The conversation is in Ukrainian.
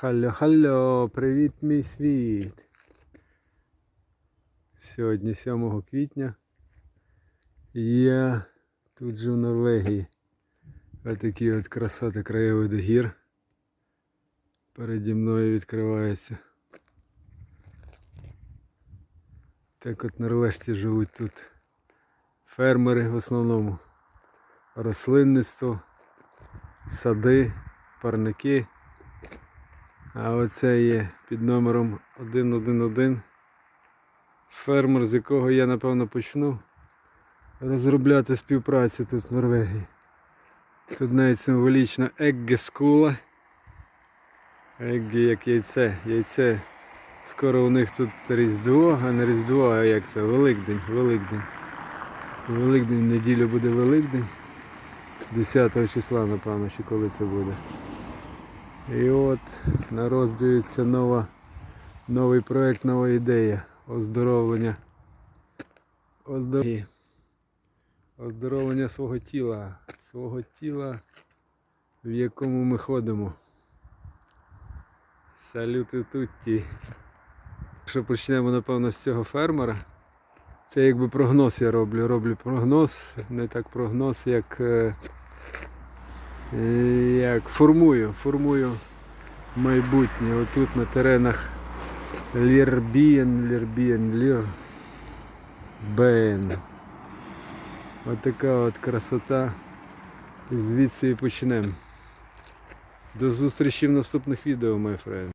Халло-халло, привіт мій світ. Сьогодні 7 квітня. Я тут же в Норвегії. Отакі от красоти краєвиди гір. Переді мною відкривається. Так от норвежці живуть тут. Фермери в основному. Рослинництво, сади, парники. А оце є під номером 111 фермер, з якого я напевно почну розробляти співпрацю тут в Норвегії. Тут навіть символічно Еггескула. Еггі як яйце. Яйце. Скоро у них тут Різдво, а не Різдво, а як це? Великдень, Великдень. Великдень, неділю буде Великдень. 10 числа, напевно, чи коли це буде. І от народжується нова, новий проект, нова ідея оздоровлення. Оздоровлення. Оздоровлення свого тіла. Свого тіла, в якому ми ходимо. Салюти тутті. Якщо почнемо, напевно, з цього фермера. Це якби прогноз я роблю. Роблю прогноз, не так прогноз, як. Е, як формую, формую майбутнє. Отут на теренах Лірбієн, Лірбієн, Лір. Бен. Отака от красота. І звідси і почнемо. До зустрічі в наступних відео, мой френд.